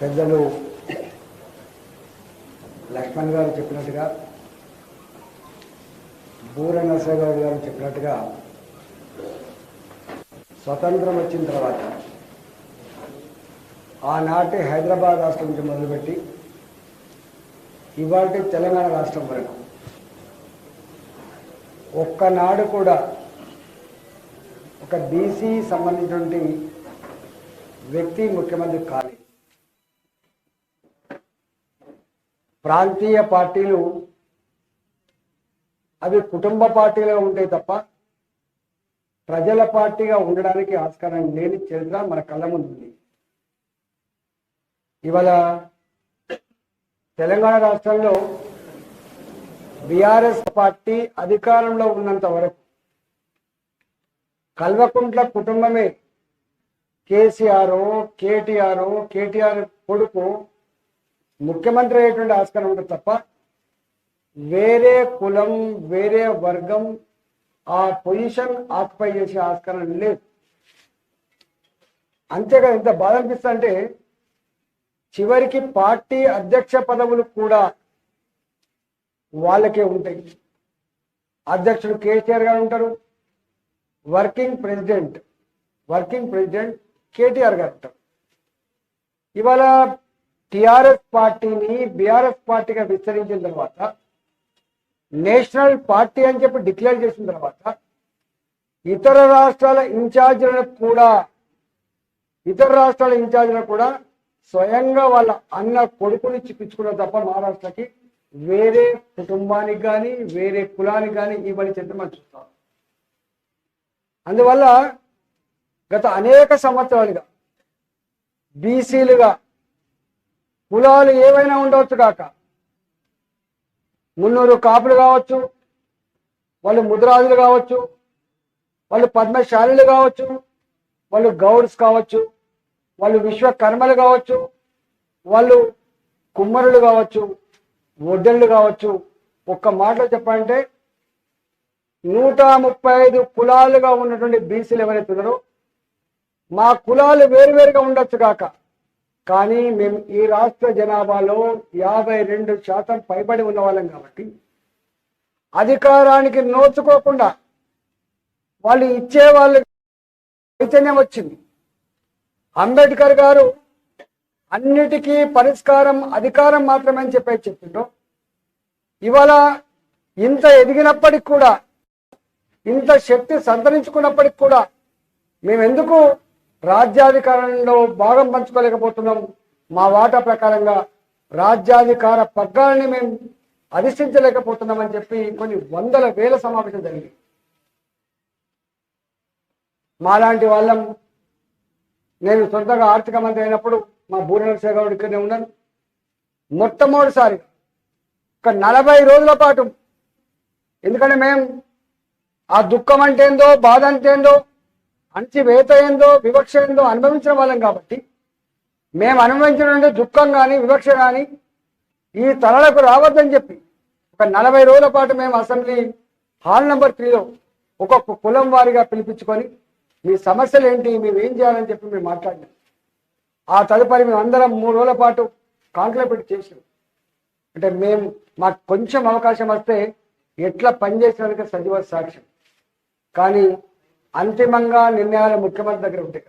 పెద్దలు లక్ష్మణ్ గారు చెప్పినట్టుగా బూర నరసరావు గారు చెప్పినట్టుగా స్వతంత్రం వచ్చిన తర్వాత ఆనాటి హైదరాబాద్ రాష్ట్రం నుంచి మొదలుపెట్టి ఇవాళ తెలంగాణ రాష్ట్రం వరకు ఒక్కనాడు కూడా ఒక బీసీ సంబంధించినటువంటి వ్యక్తి ముఖ్యమంత్రి కాదు ప్రాంతీయ పార్టీలు అవి కుటుంబ పార్టీలుగా ఉంటాయి తప్ప ప్రజల పార్టీగా ఉండడానికి ఆస్కారం లేని చరిత్ర మన కళ్ళ ముందు ఉంది. ఇవాళ తెలంగాణ రాష్ట్రంలో బీఆర్ఎస్ పార్టీ అధికారంలో ఉన్నంత వరకు కల్వకుంట్ల కుటుంబమే కేసీఆర్ కేటీఆర్ కేటీఆర్ కొడుకు ముఖ్యమంత్రి అయ్యేటువంటి ఆస్కారం ఉంటుంది తప్ప వేరే కులం వేరే వర్గం ఆ పొజిషన్ ఆక్యుపై చేసే ఆస్కారం లేదు. అంతేగా ఎంత బాధ అనిపిస్తా అంటే చివరికి పార్టీ అధ్యక్ష పదవులు కూడా వాళ్ళకే ఉంటాయి. అధ్యక్షుడు కేసీఆర్ గారు ఉంటారు working president working president KTR garu ఉంటారు. ఇవాళ టిఆర్ఎస్ పార్టీని బీఆర్ఎస్ పార్టీగా విస్తరించిన తర్వాత నేషనల్ పార్టీ అని చెప్పి డిక్లేర్ చేసిన తర్వాత ఇతర రాష్ట్రాల ఇన్ఛార్జీలను కూడా ఇతర రాష్ట్రాల ఇన్ఛార్జీలను కూడా స్వయంగా వాళ్ళ అన్న కొడుకుని చిక్కించుకున్న తప్ప మహారాష్ట్రకి వేరే కుటుంబానికి కానీ వేరే కులానికి కానీ ఇవ్వని చెప్పి మనం చూస్తాం. అందువల్ల గత అనేక సంవత్సరాలుగా బీసీలుగా కులాలు ఏవైనా ఉండవచ్చు కాక. మున్నూరు కాపులు కావచ్చు వాళ్ళు ముద్రాజులు కావచ్చు వాళ్ళు పద్మశాలులు కావచ్చు వాళ్ళు గౌడ్స్ కావచ్చు వాళ్ళు విశ్వకర్మలు కావచ్చు వాళ్ళు కుమ్మరులు కావచ్చు ఒడ్డళ్ళు కావచ్చు. ఒక్క మాటలో చెప్పాలంటే నూట ముప్పై ఐదు కులాలుగా ఉన్నటువంటి బీసీలు ఎవరైతే ఉన్నారో మా కులాలు వేరువేరుగా ఉండొచ్చు కాక. కానీ మేము ఈ రాష్ట్ర జనాభాలో యాభై రెండు శాతం పైబడి ఉన్న వాళ్ళం కాబట్టి అధికారానికి నోచుకోకుండా వాళ్ళు ఇచ్చే వాళ్ళు చైతన్యం వచ్చింది. అంబేద్కర్ గారు అన్నిటికీ పరిష్కారం అధికారం మాత్రమే అని చెప్పి చెప్పిండ్రు ఇవాళ ఇంత ఎదిగినప్పటికి కూడా ఇంత శక్తి సంతరించుకున్నప్పటికి కూడా మేము ఎందుకు రాజ్యాధికారంలో భాగం పంచుకోలేకపోతున్నాం. మా వాటా ప్రకారంగా రాజ్యాధికార పగ్గాలని మేము అధిష్ఠించలేకపోతున్నామని చెప్పి కొన్ని వందల వేల సమావేశం జరిగింది. మాలాంటి వాళ్ళం నేను సొంతంగా ఆర్థిక మంత్రి అయినప్పుడు మా బూరెల సేగౌడ్ ఇక్కడనే ఉన్నాను. మొట్టమొదటిసారి ఒక నలభై రోజుల పాటు ఎందుకంటే మేము ఆ దుఃఖం అంటే ఏందో బాధ అంటే ఏందో అణచివేత ఏందో వివక్ష ఏందో అనుభవించిన వాళ్ళం కాబట్టి మేము అనుభవించిన దుఃఖం కానీ వివక్ష కానీ ఈ తలలకు రావద్దని చెప్పి ఒక నలభై రోజుల పాటు మేము అసెంబ్లీ హాల్ నెంబర్ త్రీలో ఒక్కొక్క కులం వారిగా పిలిపించుకొని మీ సమస్యలు ఏంటి మేము ఏం చేయాలని చెప్పి మేము మాట్లాడినాం. ఆ తదుపరి మేము అందరం మూడు రోజుల పాటు కాంక్లపేట్ చేసాం అంటే మేము మాకు కొంచెం అవకాశం వస్తే ఎట్లా పనిచేసేందుకు సజీవ సాక్ష్యం. కానీ అంతిమంగా నిర్ణయాలు ముఖ్యమంత్రి దగ్గర ఉంటాయి.